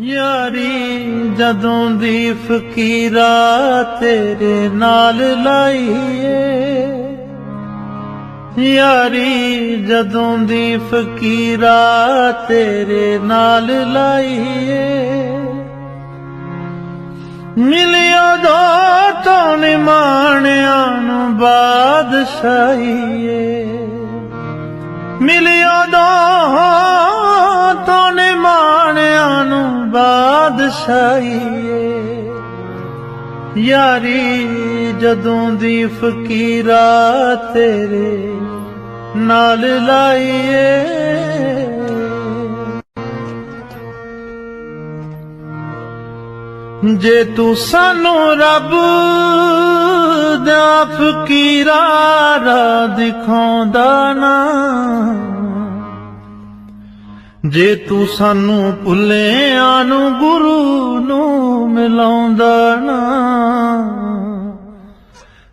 ਯਾਰੀ, ਜਦੋਂ ਦੀ ਫਕੀਰਾ ਤੇਰੇ ਨਾਲ ਲਾਈਏ। ਯਾਰੀ, ਜਦੋਂ ਦੀ ਫਕੀਰਾ ਤੇਰੇ ਨਾਲ ਲਾਈਏ। ਮਿਲਿਆ ਦੋ ਤੋਂ ਨਿਮਾਣਿਆਂ ਨੂੰ ਬਾਦਸ਼ਾਹੀਏ। ਮਿਲਿਆ ਦੋ ਤੋਂ ਬਾਦਸ਼ਾਹੀਏ, ਯਾਰੀ ਜਦੋਂ ਦੀ ਫਕੀਰਾ ਤੇਰੇ ਨਾਲ ਲਾਈਏ। ਜੇ ਤੂੰ ਸਾਨੂੰ ਰੱਬ ਦਾ ਫਕੀਰਾ ਰਾ ਦਿਖਾਉਂਦਾ ਨਾ ਜੇ ਤੂੰ ਸਾਨੂੰ ਭੁੱਲਿਆਂ ਨੂੰ ਗੁਰੂ ਨੂੰ ਮਿਲਾਉਂਦਾ ਨਾ,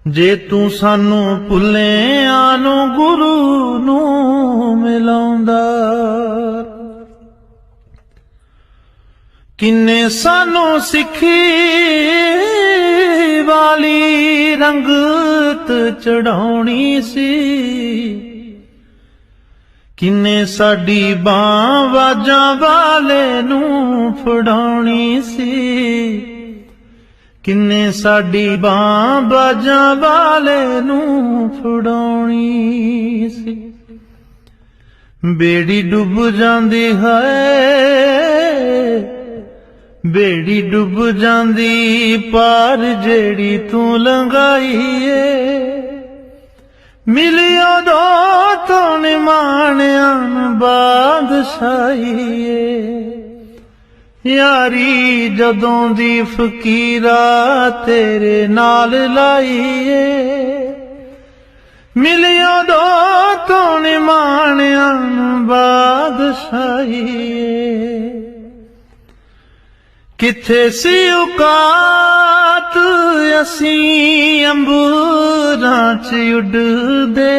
ਜੇ ਤੂੰ ਸਾਨੂੰ ਭੁੱਲਿਆਂ ਨੂੰ ਗੁਰੂ ਨੂੰ ਮਿਲਾਉਂਦਾ, ਕਿੰਨੇ ਸਾਨੂੰ ਸਿੱਖੀ ਵਾਲੀ ਰੰਗਤ ਚੜਾਉਣੀ ਸੀ। ਕਿੰਨੇ ਸਾਡੀ ਬਾਂ ਵਾਜਾਂ ਵਾਲੇ ਨੂੰ ਫੜਾਉਣੀ ਸੀ? ਕਿੰਨੇ ਸਾਡੀ ਬਾਂ ਬਾਜਾਂ ਵਾਲੇ ਨੂੰ ਫੜਾਉਣੀ ਸੀ? ਬੇੜੀ ਡੁੱਬ ਜਾਂਦੀ ਹੈ ਬੇੜੀ ਡੁੱਬ ਜਾਂਦੀ ਪਾਰ ਜਿਹੜੀ ਤੂੰ ਲੰਘਾਈ ਏ। ਮਿਲਿਆ ਦੋ ਤੋਂ ਨਿਮਾਣਿਆਂ ਨੂੰ ਬਾਦਸ਼ਾਹੀ ਯਾਰੀ ਜਦੋਂ ਦੀ ਫਕੀਰਾ ਤੇਰੇ ਨਾਲ ਲਾਈਏ। ਮਿਲਿਆ ਦੋ ਤੋਂ ਨਿਮਾਣਿਆਂ ਨੂੰ ਬਾਦਸ਼ਾਹੀ ਕਿੱਥੇ ਸੀ ਔਕਾਤ ਅਸੀਂ ਅੰਬੂ 'ਚ ਉੱਡਦੇ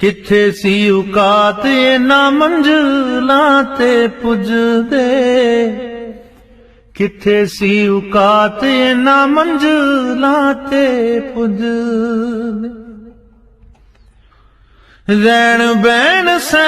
ਕਿੱਥੇ ਸੀ ਔਕਾਤ ਇਹਨਾਂ ਮੰਜ਼ਲਾਂ ਤੇ ਪੁੱਜਦੇ। ਕਿੱਥੇ ਸੀ ਔਕਾਤ ਇਹਨਾਂ ਮੰਜ਼ਲਾਂ ਤੇ ਪੁੱਜਦੇ। ਰਹਿਣ ਬਹਿਣ ਸੈ